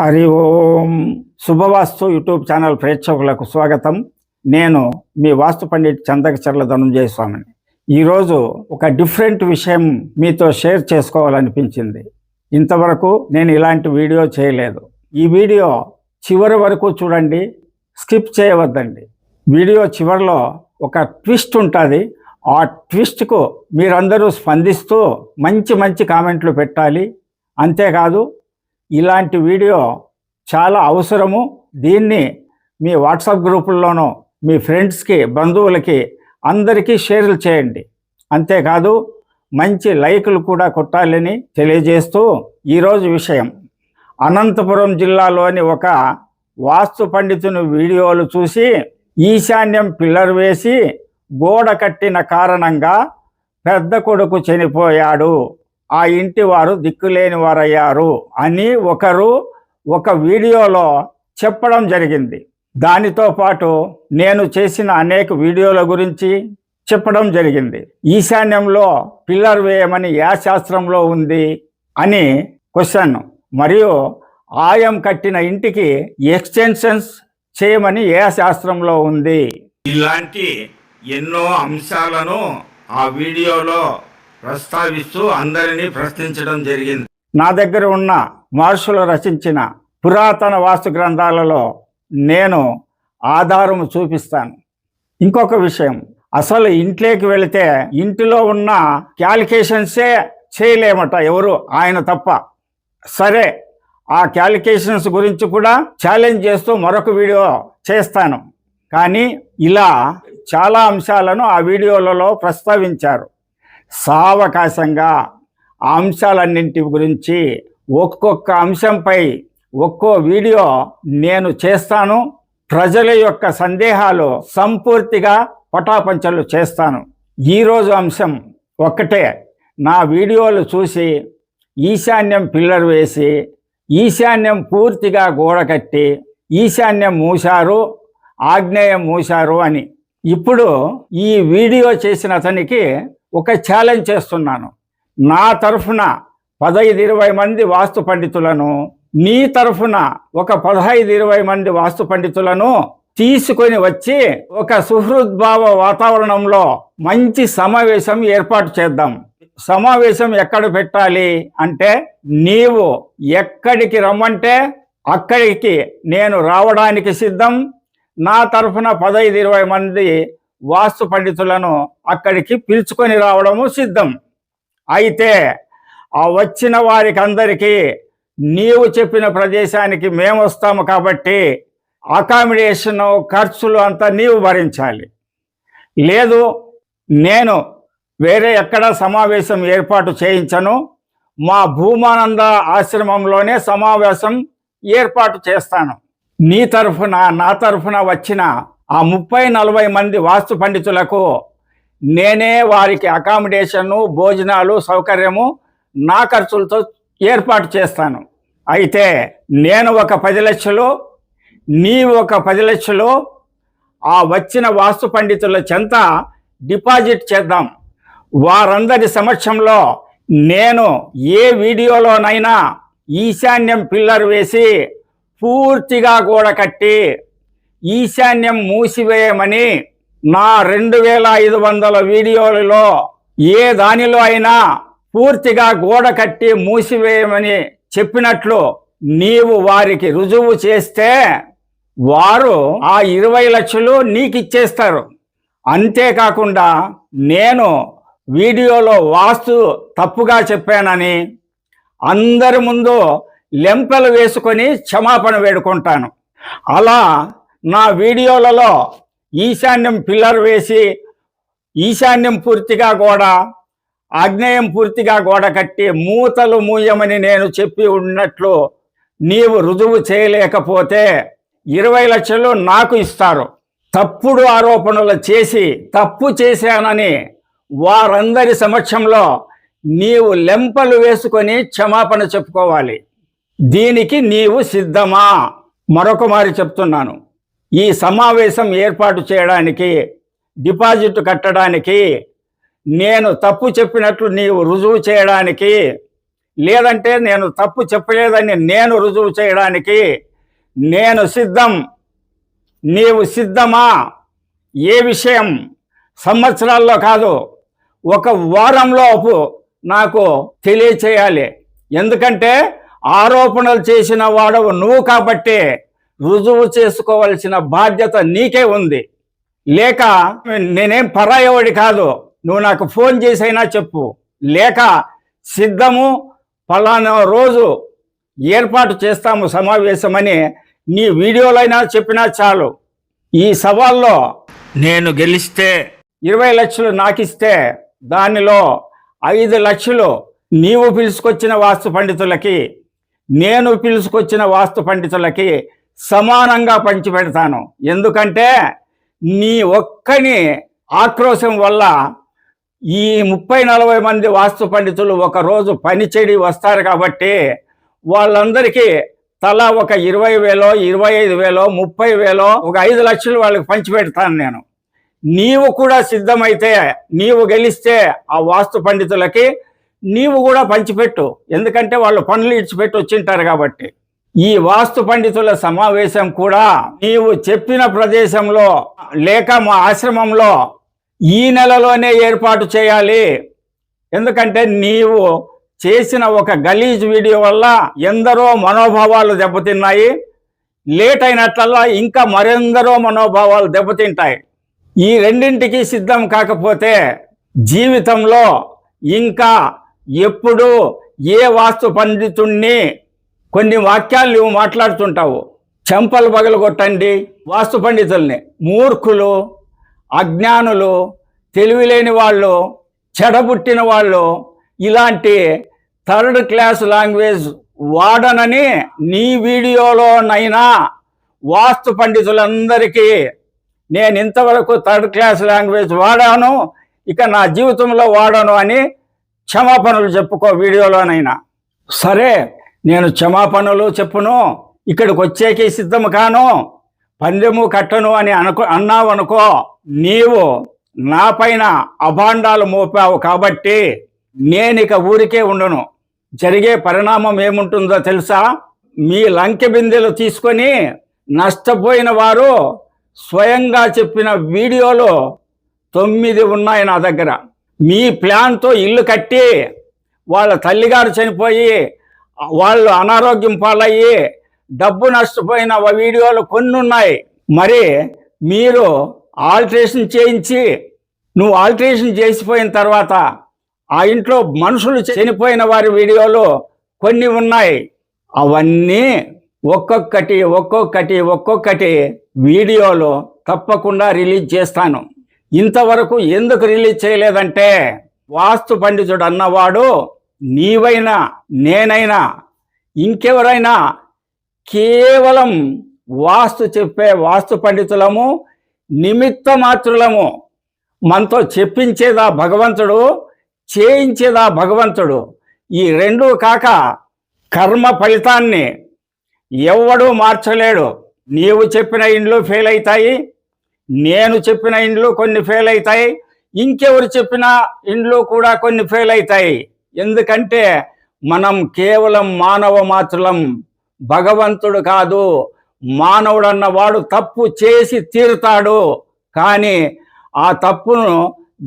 Hari Om Shubhavastu YouTube channel ప్రేక్షకులకు స్వాగతం. నేను మీ వాస్తు పండిట్ చందకచర్ల ధనుంజయ స్వామిని ఈరోజు ఒక డిఫరెంట్ విషయం మీతో షేర్ చేసుకోవాలనిపించింది. ఇంతవరకు నేను ఇలాంటి వీడియో చేయలేదు. ఈ వీడియో చివరి వరకు చూడండి స్కిప్ చేయవద్దండి. వీడియో చివరిలో ఒక ట్విస్ట్ ఉంటుంది. ఆ ట్విస్ట్కు మీరందరూ స్పందిస్తూ మంచి మంచి కామెంట్లు పెట్టాలి. అంతేకాదు ఇలాంటి వీడియో చాలా అవసరము. దీన్ని మీ వాట్సాప్ గ్రూపుల్లోనూ మీ ఫ్రెండ్స్కి బంధువులకి అందరికీ షేర్లు చేయండి. అంతేకాదు మంచి లైకులు కూడా కొట్టాలని తెలియజేస్తూ ఈరోజు విషయం. అనంతపురం జిల్లాలోని ఒక వాస్తు పండితుని వీడియోలు చూసి ఈశాన్యం పిల్లర్ వేసి గోడ కట్టిన కారణంగా పెద్ద కొడుకు చనిపోయాడు. ఆ ఇంటి వారు దిక్కులేని వారయ్యారు అని ఒకరు ఒక వీడియోలో చెప్పడం జరిగింది. దానితో పాటు నేను చేసిన అనేక వీడియోల గురించి చెప్పడం జరిగింది. ఈశాన్యంలో పిల్లర్ వేయమని ఏ శాస్త్రంలో ఉంది అని క్వశ్చన్. మరియు ఆయం కట్టిన ఇంటికి ఎక్స్టెన్షన్స్ చేయమని ఏ శాస్త్రంలో ఉంది. ఇలాంటి ఎన్నో అంశాలను ఆ వీడియోలో ప్రస్తావిస్తూ అందరినీ ప్రశ్నించడం జరిగింది. నా దగ్గర ఉన్న మహర్షులు రచించిన పురాతన వాస్తు గ్రంథాలలో నేను ఆధారము చూపిస్తాను. ఇంకొక విషయం అసలు ఇంట్లోకి వెళితే ఇంటిలో ఉన్న క్యాలిక్యులేషన్సే చేయలేమట ఎవరు ఆయన తప్ప. సరే ఆ క్యాలిక్యులేషన్స్ గురించి కూడా ఛాలెంజ్ చేస్తూ మరొక వీడియో చేస్తాను. కానీ ఇలా చాలా అంశాలను ఆ వీడియోలలో ప్రస్తావించారు. సావకాశంగా ఆ అంశాలన్నింటి గురించి ఒక్కొక్క అంశంపై ఒక్కో వీడియో నేను చేస్తాను. ప్రజల యొక్క సందేహాలు సంపూర్తిగా పటాపంచలు చేస్తాను. ఈరోజు అంశం ఒక్కటే నా వీడియోలు చూసి ఈశాన్యం పిల్లర్ వేసి ఈశాన్యం పూర్తిగా గోడ కట్టి ఈశాన్యం మూశారు ఆగ్నేయం మూశారు అని. ఇప్పుడు ఈ వీడియో చేసిన అతనికి ఒక ఛాలెంజ్ చేస్తున్నాను. నా తరఫున పదహైదు ఇరవై మంది వాస్తు పండితులను నీ తరఫున ఒక పదహైదు ఇరవై మంది వాస్తు పండితులను తీసుకొని వచ్చి ఒక సుహృద్భావ వాతావరణంలో మంచి సమావేశం ఏర్పాటు చేద్దాం. సమావేశం ఎక్కడ పెట్టాలి అంటే నీవు ఎక్కడికి రమ్మంటే అక్కడికి నేను రావడానికి సిద్ధం. నా తరఫున పదహైదు ఇరవై మంది వాస్తు పండితులను అక్కడికి పిలుచుకొని రావడము సిద్ధం. అయితే ఆ వచ్చిన వారికి అందరికీ నీవు చెప్పిన ప్రదేశానికి మేము వస్తాము కాబట్టి అకామిడేషన్ ఖర్చులు అంతా నీవు భరించాలి. లేదు నేను వేరే ఎక్కడ సమావేశం ఏర్పాటు చేయించను. మా భూమానంద ఆశ్రమంలోనే సమావేశం ఏర్పాటు చేస్తాను. నీ తరఫున నా తరఫున వచ్చిన ఆ ముప్పై నలభై మంది వాస్తు పండితులకు నేనే వారికి అకామిడేషను భోజనాలు సౌకర్యము నా ఖర్చులతో ఏర్పాటు చేస్తాను. అయితే నేను ఒక పది లక్షలు నీవు ఒక పది లక్షలు ఆ వచ్చిన వాస్తు పండితుల చెంత డిపాజిట్ చేద్దాం. వారందరి సమక్షంలో నేను ఏ వీడియోలోనైనా ఈశాన్యం పిల్లర్ వేసి పూర్తిగా గోడ కట్టి ఈశాన్యం మూసివేయమని నా రెండు వేల ఐదు వందల వీడియోలలో ఏ దానిలో అయినా పూర్తిగా గోడ కట్టి మూసివేయమని చెప్పినట్లు నీవు వారికి రుజువు చేస్తే వారు ఆ ఇరవై లక్షలు నీకిచ్చేస్తారు. అంతేకాకుండా నేను వీడియోలో వాస్తు తప్పుగా చెప్పానని అందరి ముందు లెంపలు వేసుకొని క్షమాపణ వేడుకుంటాను. అలా నా వీడియోలలో ఈశాన్యం పిల్లర్ వేసి ఈశాన్యం పూర్తిగా గోడ ఆగ్నేయం పూర్తిగా గోడ కట్టి మూతలు మూయమని నేను చెప్పి ఉన్నట్లు నీవు రుజువు చేయలేకపోతే ఇరవై లక్షలు నాకు ఇస్తారు. తప్పుడు ఆరోపణలు చేసి తప్పు చేశానని వారందరి సమక్షంలో నీవు లెంపలు వేసుకొని క్షమాపణ చెప్పుకోవాలి. దీనికి నీవు సిద్ధమా? మరొక మారి చెప్తున్నాను. ఈ సమావేశం ఏర్పాటు చేయడానికి డిపాజిట్ కట్టడానికి నేను తప్పు చెప్పినట్లు నీవు రుజువు చేయడానికి లేదంటే నేను తప్పు చెప్పలేదని నేను రుజువు చేయడానికి నేను సిద్ధం. నీవు సిద్ధమా? ఏ విషయం? సంవత్సరాల్లో కాదు ఒక వారంలోపు నాకు తెలియచేయాలి. ఎందుకంటే ఆరోపణలు చేసిన వాడవు నువ్వు కాబట్టి రుజువు చేసుకోవలసిన బాధ్యత నీకే ఉంది. లేక నేనేం పరాయవాడి కాదు. నువ్వు నాకు ఫోన్ చేసైనా చెప్పు. లేక సిద్ధము ఫలానా రోజు ఏర్పాటు చేస్తాము సమావేశమని నీ వీడియోలైనా చెప్పినా చాలు. ఈ సవాల్లో నేను గెలిస్తే ఇరవై లక్షలు నాకిస్తే దానిలో ఐదు లక్షలు నీవు పిలుచుకొచ్చిన వాస్తు పండితులకి నేను పిలుచుకొచ్చిన వాస్తు పండితులకి సమానంగా పంచిపెడతాను. ఎందుకంటే నీ ఒక్కని ఆక్రోశం వల్ల ఈ ముప్పై నలభై మంది వాస్తు పండితులు ఒకరోజు పని చెడి వస్తారు కాబట్టి వాళ్ళందరికీ తలా ఒక ఇరవై వేలో ఇరవై ఐదు వేలో ముప్పై వేలో ఒక ఐదు లక్షలు వాళ్ళకి పంచిపెడతాను నేను. నీవు కూడా సిద్ధమైతే నీవు గెలిస్తే ఆ వాస్తు పండితులకి నీవు కూడా పంచిపెట్టు. ఎందుకంటే వాళ్ళు పనులు ఇచ్చిపెట్టి వచ్చింటారు కాబట్టి. ఈ వాస్తు పండితుల సమావేశం కూడా నీవు చెప్పిన ప్రదేశంలో లేక మా ఆశ్రమంలో ఈ నెలలోనే ఏర్పాటు చేయాలి. ఎందుకంటే నీవు చేసిన ఒక గలీజ్ వీడియో వల్ల ఎందరో మనోభావాలు దెబ్బతిన్నాయి. లేట్ అయినట్లల్లా ఇంకా మరెందరో మనోభావాలు దెబ్బతింటాయి. ఈ రెండింటికి సిద్ధం కాకపోతే జీవితంలో ఇంకా ఎప్పుడు ఏ వాస్తు పండితుణ్ణి కొన్ని వాక్యాలు నువ్వు మాట్లాడుతుంటావు. చెంపలు పగలగొట్టండి వాస్తు పండితుల్ని. మూర్ఖులు అజ్ఞానులు తెలివిలేని వాళ్ళు చెడబుట్టిన వాళ్ళు ఇలాంటి థర్డ్ క్లాస్ లాంగ్వేజ్ వాడనని నీ వీడియోలోనైనా వాస్తు పండితులందరికీ నేను ఇంతవరకు థర్డ్ క్లాస్ లాంగ్వేజ్ వాడాను ఇక నా జీవితంలో వాడను అని క్షమాపణలు చెప్పుకో వీడియోలోనైనా. సరే నేను క్షమాపణలు చెప్పును ఇక్కడికి వచ్చేకి సిద్ధం కాను. పందెము కట్టను అని అనుకో అన్నావనుకో నీవు నా పైన అభాండాలు మోపావు కాబట్టి నేను ఊరికే ఉండను. జరిగే పరిణామం ఏముంటుందో తెలుసా? మీ లంకె బిందెలు తీసుకొని నష్టపోయిన వారు స్వయంగా చెప్పిన వీడియోలు తొమ్మిది ఉన్నాయి నా దగ్గర. మీ ప్లాన్తో ఇల్లు కట్టి వాళ్ళ తల్లిగారు చనిపోయి వాళ్ళు అనారోగ్యం పాలయ్యి డబ్బు నష్టపోయిన వీడియోలు కొన్ని ఉన్నాయి మరి మీరు ఆల్ట్రేషన్ చేయించి నువ్వు ఆల్ట్రేషన్ చేసిపోయిన తర్వాత ఆ ఇంట్లో మనుషులు చనిపోయిన వారి వీడియోలు కొన్ని ఉన్నాయి. అవన్నీ ఒక్కొక్కటి ఒక్కొక్కటి ఒక్కొక్కటి వీడియోలు తప్పకుండా రిలీజ్ చేస్తాను. ఇంతవరకు ఎందుకు రిలీజ్ చేయలేదంటే వాస్తు పండితుడు అన్నవాడు నీవైనా నేనైనా ఇంకెవరైనా కేవలం వాస్తు చెప్పే వాస్తు పండితులము నిమిత్త మాత్రులము. మనతో చెప్పించేదా భగవంతుడు చేయించేదా భగవంతుడు. ఈ రెండు కాక కర్మ ఫలితాన్ని ఎవడూ మార్చలేడు. నీవు చెప్పిన ఇండ్లు ఫెయిల్ అవుతాయి నేను చెప్పిన ఇండ్లు కొన్ని ఫెయిల్ అవుతాయి ఇంకెవరు చెప్పిన ఇండ్లు కూడా కొన్ని ఫెయిల్ అవుతాయి ఎందుకంటే మనం కేవలం మానవ మాత్రులం భగవంతుడు కాదు మానవుడు అన్నవాడు తప్పు చేసి తీరుతాడు. కానీ ఆ తప్పును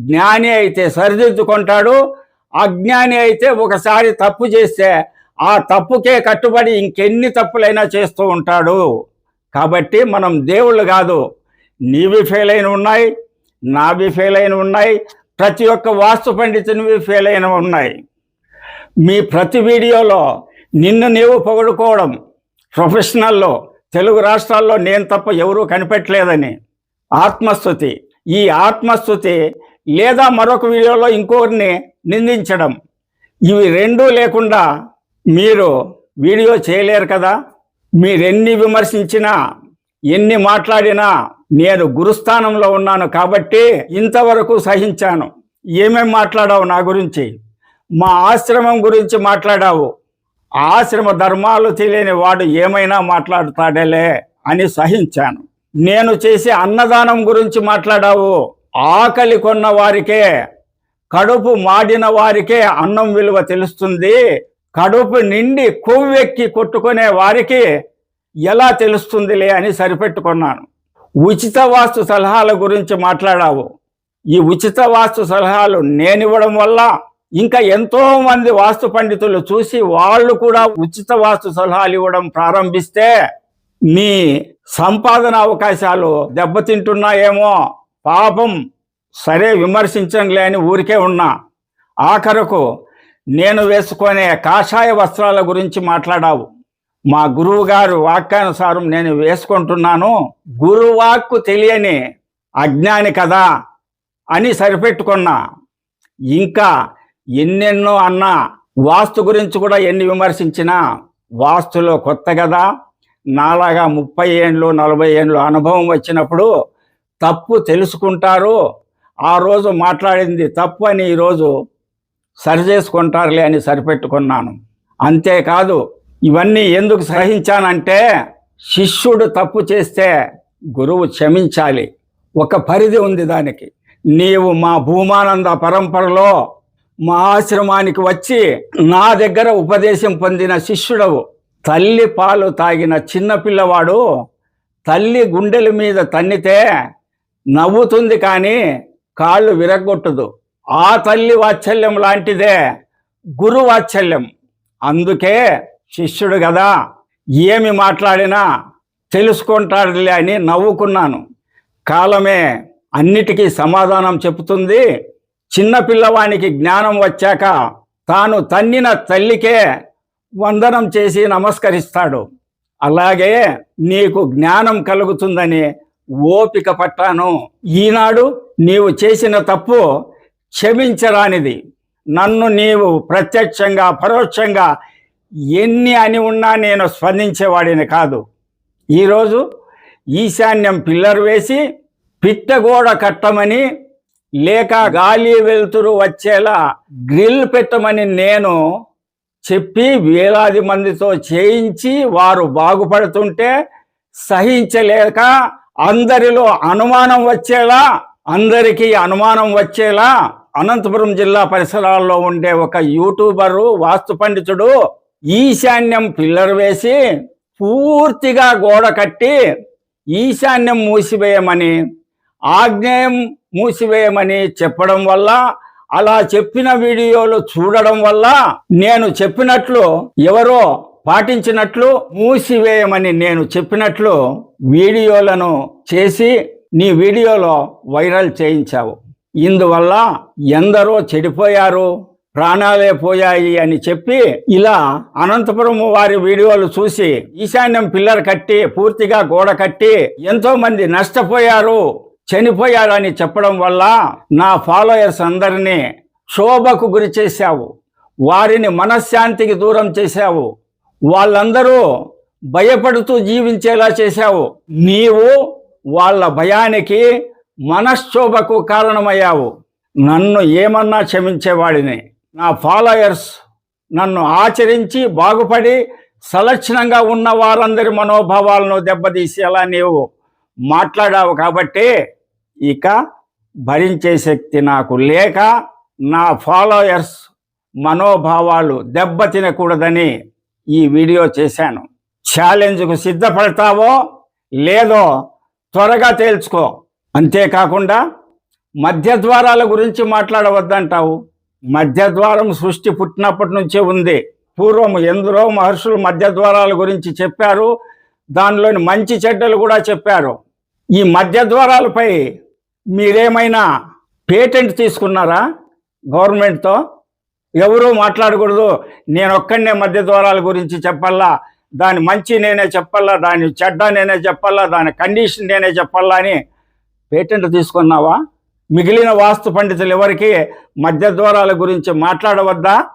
జ్ఞాని అయితే సరిదిద్దుకుంటాడు అజ్ఞాని అయితే ఒకసారి తప్పు చేస్తే ఆ తప్పుకే కట్టుబడి ఇంకెన్ని తప్పులైనా చేస్తూ ఉంటాడు. కాబట్టి మనం దేవుళ్ళు కాదు నీవి ఫెయిల్ అయిన ఉన్నాయి నావి ఫెయిల్ అయిన ఉన్నాయి ప్రతి ఒక్క వాస్తు పండితునివి ఫెయిల్ అయిన ఉన్నాయి. మీ ప్రతి వీడియోలో నిన్ను నీవు పొగడుకోవడం ప్రొఫెషనల్లో తెలుగు రాష్ట్రాల్లో నేను తప్ప ఎవరూ కనిపెట్టలేదని. ఆత్మస్థుతి. ఈ ఆత్మస్థుతి లేదా మరొక వీడియోలో ఇంకొకరిని నిందించడం. ఇవి రెండూ లేకుండా మీరు వీడియో చేయలేరు కదా? మీరెన్ని విమర్శించినా ఎన్ని మాట్లాడినా నేను గురుస్థానంలో ఉన్నాను కాబట్టి ఇంతవరకు సహించాను. ఏమేం మాట్లాడావు నా గురించి? మా ఆశ్రమం గురించి మాట్లాడావు. ఆశ్రమ ధర్మాలు తెలియని వాడు ఏమైనా మాట్లాడతాడేలే అని సహించాను. నేను చేసే అన్నదానం గురించి మాట్లాడావు. ఆకలి కొన్న వారికే కడుపు మాడిన వారికే అన్నం విలువ తెలుస్తుంది. కడుపు నిండి కొవ్వెక్కి కొట్టుకునే వారికి ఎలా తెలుస్తుందిలే అని సరిపెట్టుకున్నాను. ఉచిత వాస్తు సలహాల గురించి మాట్లాడావు. ఈ ఉచిత వాస్తు సలహాలు నేనివ్వడం వల్ల ఇంకా ఎంతో మంది వాస్తు పండితులు చూసి వాళ్ళు కూడా ఉచిత వాస్తు సలహాలు ఇవ్వడం ప్రారంభిస్తే నీ సంపాదన అవకాశాలు దెబ్బతింటున్నాయేమో. పాపం సరే విమర్శించంలే అని ఊరికే ఉన్నా. ఆఖరకు నేను వేసుకునే కాషాయ వస్త్రాల గురించి మాట్లాడావు. మా గురువు గారు వాక్యానుసారం నేను వేసుకుంటున్నాను. గురువాక్కు తెలియని అజ్ఞాని కదా అని సరిపెట్టుకున్నా. ఇంకా ఎన్నెన్నో అన్న వాస్తు గురించి కూడా ఎన్ని విమర్శించినా వాస్తులో కొత్త కదా నాలాగా ముప్పై ఏండ్లు నలభై ఏండ్లు అనుభవం వచ్చినప్పుడు తప్పు తెలుసుకుంటారు. ఆ రోజు మాట్లాడింది తప్పు అని ఈరోజు సరి చేసుకుంటారులే అని సరిపెట్టుకున్నాను. అంతేకాదు ఇవన్నీ ఎందుకు సహించానంటే శిష్యుడు తప్పు చేస్తే గురువు క్షమించాలి. ఒక పరిధి ఉంది దానికి. నీవు మా భూమానంద పరంపరలో మా ఆశ్రమానికి వచ్చి నా దగ్గర ఉపదేశం పొందిన శిష్యుడవు. తల్లి పాలు తాగిన చిన్నపిల్లవాడు తల్లి గుండెల మీద తన్నితే నవ్వుతుంది కానీ కాళ్ళు విరగొట్టదు ఆ తల్లి వాత్సల్యం లాంటిదే గురు వాత్సల్యం. అందుకే శిష్యుడు కదా ఏమి మాట్లాడినా తెలుసుకుంటాడులే అని నవ్వుకున్నాను. కాలమే అన్నిటికీ సమాధానం చెబుతుంది. చిన్న పిల్లవానికి జ్ఞానం వచ్చాక తాను తన్నిన తల్లికే వందనం చేసి నమస్కరిస్తాడు. అలాగే నీకు జ్ఞానం కలుగుతుందని ఓపిక పట్టాను. ఈనాడు నీవు చేసిన తప్పు క్షమించరానిది. నన్ను నీవు ప్రత్యక్షంగా పరోక్షంగా ఎన్ని అని ఉన్నా నేను స్పందించేవాడిని కాదు. ఈరోజు ఈశాన్యం పిల్లర్ వేసి పిట్టగోడ కట్టమని లేక గాలి వెలుతురు వచ్చేలా గ్రిల్ పెట్టమని నేను చెప్పి వేలాది మందితో చేయించి వారు బాగుపడుతుంటే సహించలేక అందరిలో అనుమానం వచ్చేలా అందరికీ అనుమానం వచ్చేలా అనంతపురం జిల్లా పరిసరాల్లో ఉండే ఒక యూట్యూబరు వాస్తు పండితుడు ఈశాన్యం పిల్లర్ వేసి పూర్తిగా గోడ కట్టి ఈశాన్యం మూసివేయమని ఆగ్నేయం మూసివేయమని చెప్పడం వల్ల అలా చెప్పిన వీడియోలు చూడడం వల్ల నేను చెప్పినట్లు ఎవరో పాటించినట్లు మూసివేయమని నేను చెప్పినట్లు వీడియోలను చేసి నీ వీడియోలో వైరల్ చేయించావు. ఇందువల్ల ఎందరో చెడిపోయారు ప్రాణాలే పోయాయి అని చెప్పి ఇలా అనంతపురం వారి వీడియోలు చూసి ఈశాన్యం పిల్లర్ కట్టి పూర్తిగా గోడ కట్టి ఎంతో మంది నష్టపోయారు. చనిపోయారని చెప్పడం వల్ల నా ఫాలోయర్స్ అందరినీ శోభకు గురి చేశావు. వారిని మనశ్శాంతికి దూరం చేశావు. వాళ్ళందరూ భయపడుతూ జీవించేలా చేశావు. నీవు వాళ్ళ భయానికి మనశ్శోభకు కారణమయ్యావు. నన్ను ఏమన్నా క్షమించేవాడిని. నా ఫాలోయర్స్ నన్ను ఆచరించి బాగుపడి సలక్షణంగా ఉన్న వారందరి మనోభావాలను దెబ్బతీసేలా నీవు మాట్లాడావు కాబట్టి ఇక భరించే శక్తి నాకు లేక నా ఫాలోయర్స్ మనోభావాలు దెబ్బతినకూడదని ఈ వీడియో చేశాను. ఛాలెంజ్కు సిద్ధపడతావో లేదో త్వరగా తేల్చుకో. అంతేకాకుండా మధ్య ద్వారాల గురించి మాట్లాడవద్దంటావు. మధ్య ద్వారం సృష్టి పుట్టినప్పటి నుంచే ఉంది. పూర్వం ఎందరో మహర్షులు మధ్య ద్వారాల గురించి చెప్పారు. దానిలోని మంచి చెడ్డలు కూడా చెప్పారు. ఈ మధ్య ద్వారాలపై మీరేమైనా పేటెంట్ తీసుకున్నారా గవర్నమెంట్తో? ఎవరూ మాట్లాడకూడదు. నేను ఒక్కడనే మధ్య ద్వారాల గురించి చెప్పాలా దాని మంచి నేనే చెప్పాలా దాని చెడ్డ నేనే చెప్పాలా దాని కండిషన్ నేనే చెప్పాలా అని పేటెంట్ తీసుకున్నావా? మిగిలిన వాస్తు పండితులు ఎవరికి మధ్య ద్వారాల గురించి మాట్లాడవద్దా?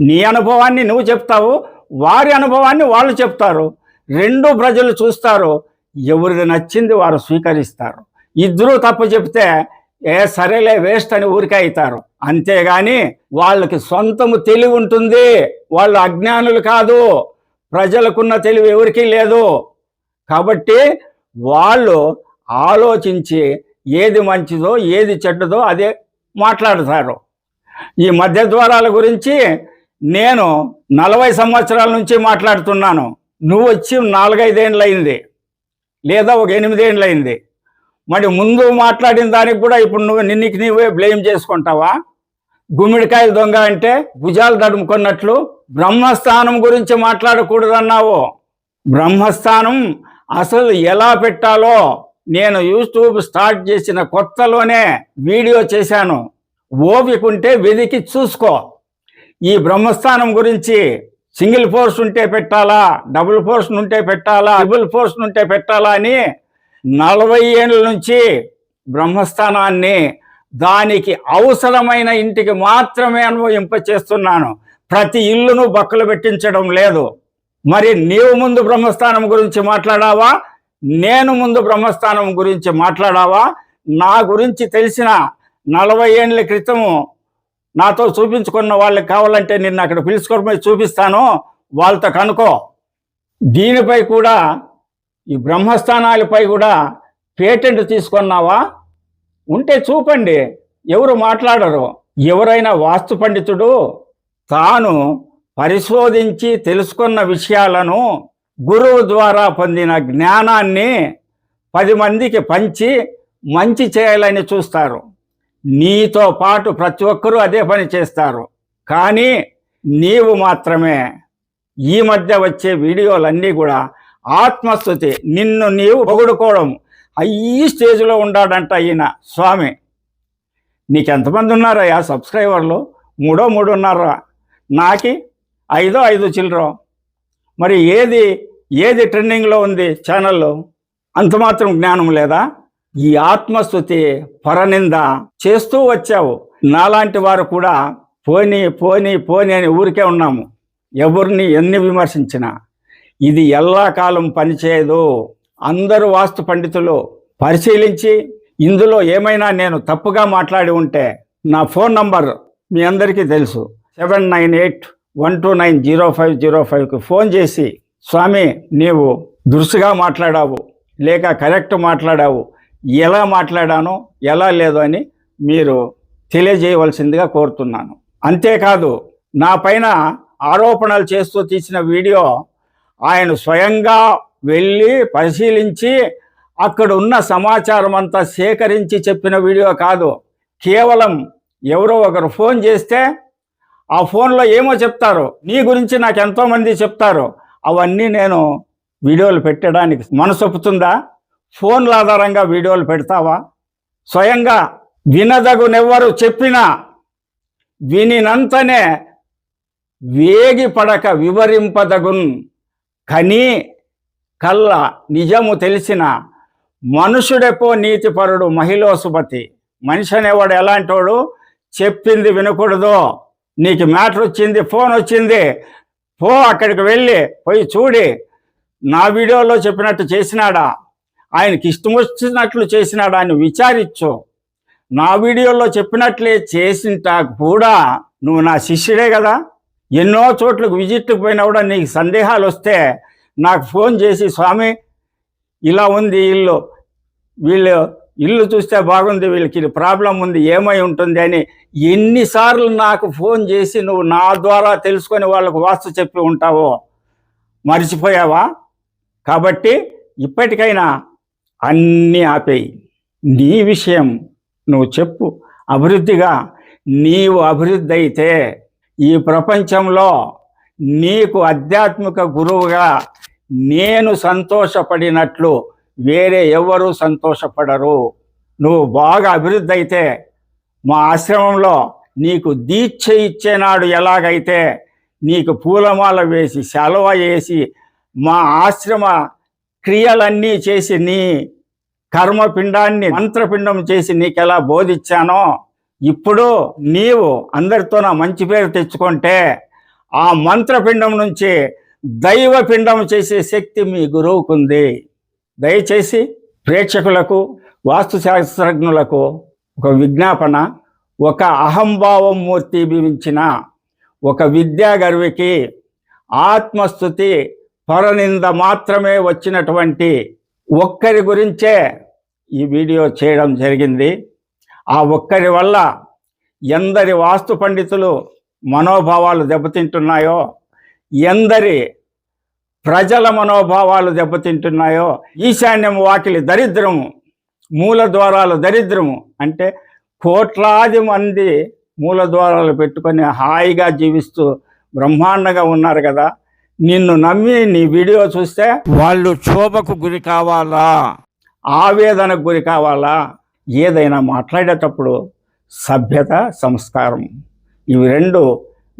నీ అనుభవాన్ని నువ్వు చెప్తావు వారి అనుభవాన్ని వాళ్ళు చెప్తారు. రెండు ప్రజలు చూస్తారు. ఎవరిది నచ్చింది వారు స్వీకరిస్తారు. ఇద్దరూ తప్పు చెప్తే ఏ సరేలే వేస్ట్ అని ఊరికే అవుతారు. అంతేగాని వాళ్ళకి సొంతము తెలివి ఉంటుంది. వాళ్ళు అజ్ఞానులు కాదు. ప్రజలకున్న తెలివి ఎవరికీ లేదు. కాబట్టి వాళ్ళు ఆలోచించి ఏది మంచిదో ఏది చెడ్డదో అదే మాట్లాడతారు. ఈ మధ్య ద్వారాల గురించి నేను నలభై సంవత్సరాల నుంచి మాట్లాడుతున్నాను. నువ్వు వచ్చి నాలుగైదేండ్లయింది లేదా ఒక ఎనిమిదేండ్లయింది. మరి ముందు మాట్లాడిన దానికి కూడా ఇప్పుడు నువ్వు నిన్నకి నీవే బ్లేమ్ చేసుకుంటావా? గుమ్మిడికాయ దొంగ అంటే భుజాలు తడుముకున్నట్లు బ్రహ్మస్థానం గురించి మాట్లాడకూడదన్నావు. బ్రహ్మస్థానం అసలు ఎలా పెట్టాలో నేను యూట్యూబ్ స్టార్ట్ చేసిన కొత్తలోనే వీడియో చేశాను. ఓపిక ఉంటే వెదికి చూసుకో. ఈ బ్రహ్మస్థానం గురించి సింగిల్ ఫోర్స్ ఉంటే పెట్టాలా? డబుల్ ఫోర్స్ ఉంటే పెట్టాలా? డబుల్ ఫోర్స్ ఉంటే పెట్టాలా అని నలభై ఏళ్ళ నుంచి బ్రహ్మస్థానాన్ని దానికి అవసరమైన ఇంటికి మాత్రమే అనుభవింప చేస్తున్నాను ప్రతి ఇల్లును బక్కలు పెట్టించడం లేదు. మరి నీవు ముందు బ్రహ్మస్థానం గురించి మాట్లాడావా? నేను ముందు బ్రహ్మస్థానం గురించి మాట్లాడావా? నా గురించి తెలిసిన నలభై ఏళ్ళ క్రితము నాతో చూపించుకున్న వాళ్ళకి కావాలంటే నిన్ను అక్కడ పిలుచుకోవడమే చూపిస్తాను. వాళ్ళతో కనుకో దీనిపై కూడా ఈ బ్రహ్మస్థానాలపై కూడా పేటెంట్ తీసుకున్నావా? ఉంటే చూపండి. ఎవరు మాట్లాడరు? ఎవరైనా వాస్తు పండితుడు? తాను పరిశోధించి తెలుసుకున్న విషయాలను గురువు ద్వారా పొందిన జ్ఞానాన్ని పది మందికి పంచి మంచి చేయాలని చూస్తారు. నీతో పాటు ప్రతి ఒక్కరూ అదే పని చేస్తారు. కానీ నీవు మాత్రమే. ఈ మధ్య వచ్చే వీడియోలన్నీ కూడా ఆత్మస్థుతి. నిన్ను నీవు పొగుడుకోవడం. అయ్యి స్టేజ్లో ఉన్నాడంట ఈయన స్వామి. నీకెంతమంది ఉన్నారయ్యా సబ్స్క్రైబర్లు? మూడో మూడు ఉన్నారా నాకి ఐదో ఐదు చిల్లరో. మరి ఏది ఏది ట్రెండింగ్లో ఉంది ఛానల్లో? అంత మాత్రం జ్ఞానం లేదా? ఈ ఆత్మస్థుతి పరనింద చేస్తూ వచ్చావు. నాలాంటి వారు కూడా పోని పోని పోని అని ఊరికే ఉన్నాము. ఎవరిని ఎన్ని విమర్శించినా. ఇది ఎల్లాకాలం పనిచేయదు. అందరూ వాస్తు పండితులు. పరిశీలించి ఇందులో ఏమైనా నేను తప్పుగా మాట్లాడి ఉంటే నా ఫోన్ నంబర్ మీ అందరికీ తెలుసు. Seven nine eight one two nine zero five zero ఫైవ్కి ఫోన్ చేసి స్వామి నీవు దురుసుగా మాట్లాడావు. లేక కరెక్ట్ మాట్లాడావు. ఎలా మాట్లాడానో ఎలా లేదో అని మీరు తెలియజేయవలసిందిగా కోరుతున్నాను. అంతేకాదు నా పైన ఆరోపణలు చేస్తూ తీసిన వీడియో ఆయన స్వయంగా వెళ్ళి పరిశీలించి అక్కడ ఉన్న సమాచారం అంతా సేకరించి చెప్పిన వీడియో కాదు. కేవలం ఎవరో ఒకరు ఫోన్ చేస్తే ఆ ఫోన్లో ఏమో చెప్తారు. నీ గురించి నాకు ఎంతోమంది చెప్తారు. అవన్నీ నేను వీడియోలు పెట్టడానికి మనసొప్పుతుందా? ఫోన్ల ఆధారంగా వీడియోలు పెడతావా? స్వయంగా వినదగునెవ్వరు చెప్పినా వినినంతనే వేగి పడక వివరింపదగున్ కని కళ్ళ నిజము తెలిసిన మనుషుడెపో నీతిపరుడు మహిళోసుపతి. మనిషి అనేవాడు ఎలాంటోడు? చెప్పింది వినకూడదు. నీకు మ్యాటర్ వచ్చింది ఫోన్ వచ్చింది పో అక్కడికి వెళ్ళి పోయి చూడి. నా వీడియోలో చెప్పినట్టు చేసినాడా? ఆయనకి ఇష్టం వచ్చినట్లు చేసినాడా అని విచారించు. నా వీడియోలో చెప్పినట్లే చేసింటా కూడా నువ్వు నా శిష్యుడే కదా? ఎన్నో చోట్లకు విజిట్కి పోయినా కూడా నీకు సందేహాలు వస్తే నాకు ఫోన్ చేసి స్వామి ఇలా ఉంది ఇల్లు. వీళ్ళు ఇల్లు చూస్తే బాగుంది వీళ్ళకి ఇది ప్రాబ్లం ఉంది ఏమై ఉంటుంది అని ఎన్నిసార్లు నాకు ఫోన్ చేసి నువ్వు నా ద్వారా తెలుసుకొని వాళ్ళకు వాస్తు చెప్పి ఉంటావో? మర్చిపోయావా? కాబట్టి ఇప్పటికైనా అన్నీ ఆపేయి. నీ విషయం నువ్వు చెప్పు. అభివృద్ధిగా నీవు అభివృద్ధి అయితే ఈ ప్రపంచంలో నీకు ఆధ్యాత్మిక గురువుగా నేను సంతోషపడినట్లు వేరే ఎవరు సంతోషపడరు. నువ్వు బాగా అభివృద్ధి అయితే మా ఆశ్రమంలో నీకు దీక్ష ఇచ్చేనాడు ఎలాగైతే నీకు పూలమాల వేసి సెలవ వేసి మా ఆశ్రమ క్రియలన్నీ చేసి నీ కర్మపిండాన్ని మంత్రపిండం చేసి నీకెలా బోధించానో ఇప్పుడు నీవు అందరితో నా మంచి పేరు తెచ్చుకుంటే ఆ మంత్రపిండం నుంచి దైవపిండం చేసే శక్తి మీ గురువుకుంది. దయచేసి ప్రేక్షకులకు వాస్తుశాస్త్రజ్ఞులకు ఒక విజ్ఞాపన ఒక అహంభావం మూర్తి భవించిన ఒక విద్యాగర్వికి ఆత్మస్థుతి పరనింద మాత్రమే వచ్చినటువంటి ఒక్కరి గురించే ఈ వీడియో చేయడం జరిగింది. ఆ ఒక్కరి వల్ల ఎందరి వాస్తు పండితులు మనోభావాలు దెబ్బతింటున్నాయో ఎందరి ప్రజల మనోభావాలు దెబ్బతింటున్నాయో ఈశాన్యం వాకిలి దరిద్రము మూల ద్వారాలు దరిద్రము అంటే కోట్లాది మంది మూల ద్వారాలు పెట్టుకొని హాయిగా జీవిస్తూ బ్రహ్మాండంగా ఉన్నారు కదా. నిన్ను నమ్మి నీ వీడియో చూస్తే వాళ్ళు క్షోభకు గురి కావాలా? ఆవేదనకు గురి కావాలా? ఏదైనా మాట్లాడేటప్పుడు సభ్యత సంస్కారం. ఇవి రెండు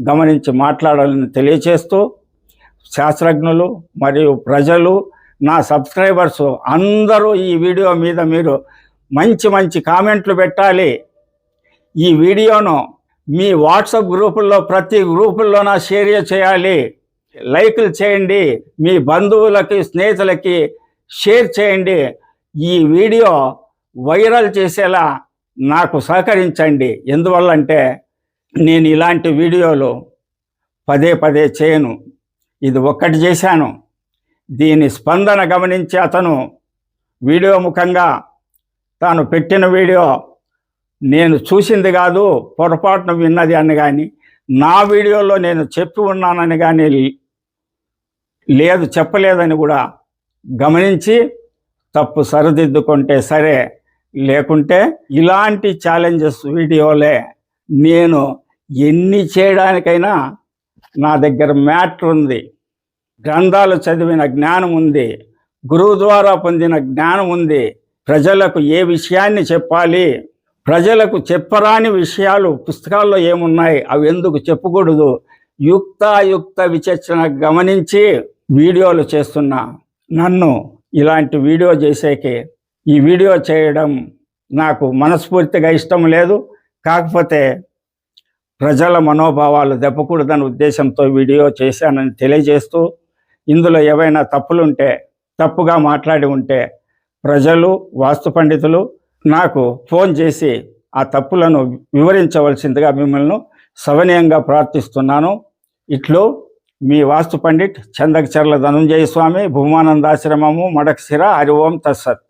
గమనించి మాట్లాడాలని తెలియచేస్తూ శాస్త్రజ్ఞులు మరియు ప్రజలు నా సబ్స్క్రైబర్స్ అందరూ ఈ వీడియో మీద మీరు మంచి మంచి కామెంట్లు పెట్టాలి. ఈ వీడియోను మీ వాట్సాప్ గ్రూపుల్లో ప్రతి గ్రూపుల్లోన షేర్ చేయాలి. లైకులు చేయండి. మీ బంధువులకి స్నేహితులకి షేర్ చేయండి. ఈ వీడియో వైరల్ చేసేలా నాకు సహకరించండి. ఎందువల్లంటే నేను ఇలాంటి వీడియోలు పదే పదే చేయను. ఇది ఒక్కటి చేశాను. దీని స్పందన గమనించి అతను వీడియో ముఖంగా తాను పెట్టిన వీడియో నేను చూసింది కాదు పొరపాటున విన్నది అని కానీ నా వీడియోలో నేను చెప్పి ఉన్నానని కానీ లేదు చెప్పలేదని కూడా గమనించి తప్పు సరిదిద్దుకుంటే సరే లేకుంటే ఇలాంటి ఛాలెంజెస్ వీడియోలే. నేను ఎన్ని చేయడానికైనా నా దగ్గర మ్యాటర్ ఉంది. గ్రంథాలు చదివిన జ్ఞానం ఉంది. గురువు ద్వారా పొందిన జ్ఞానం ఉంది. ప్రజలకు ఏ విషయాన్ని చెప్పాలి? ప్రజలకు చెప్పరాని విషయాలు పుస్తకాల్లో ఏమున్నాయి? అవి ఎందుకు చెప్పకూడదు? యుక్తాయుక్త విచక్షణ గమనించి వీడియోలు చేస్తున్నా. నన్ను ఇలాంటి వీడియో చేసేకి ఈ వీడియో చేయడం నాకు మనస్ఫూర్తిగా ఇష్టం లేదు. కాకపోతే ప్రజల మనోభావాలు దెబ్బకూడదనే ఉద్దేశంతో వీడియో చేశానని తెలియజేస్తూ ఇందులో ఏవైనా తప్పులుంటే తప్పుగా మాట్లాడి ఉంటే ప్రజలు వాస్తు పండితులు నాకు ఫోన్ చేసి ఆ తప్పులను వివరించవలసిందిగా మిమ్మల్ని సవనీయంగా ప్రార్థిస్తున్నాను. ఇట్లు మీ వాస్తు పండిట్ చందకచర్ల ధనుంజయ స్వామి భూమానందాశ్రమము మడక్సిర హరి ఓం తత్సత్.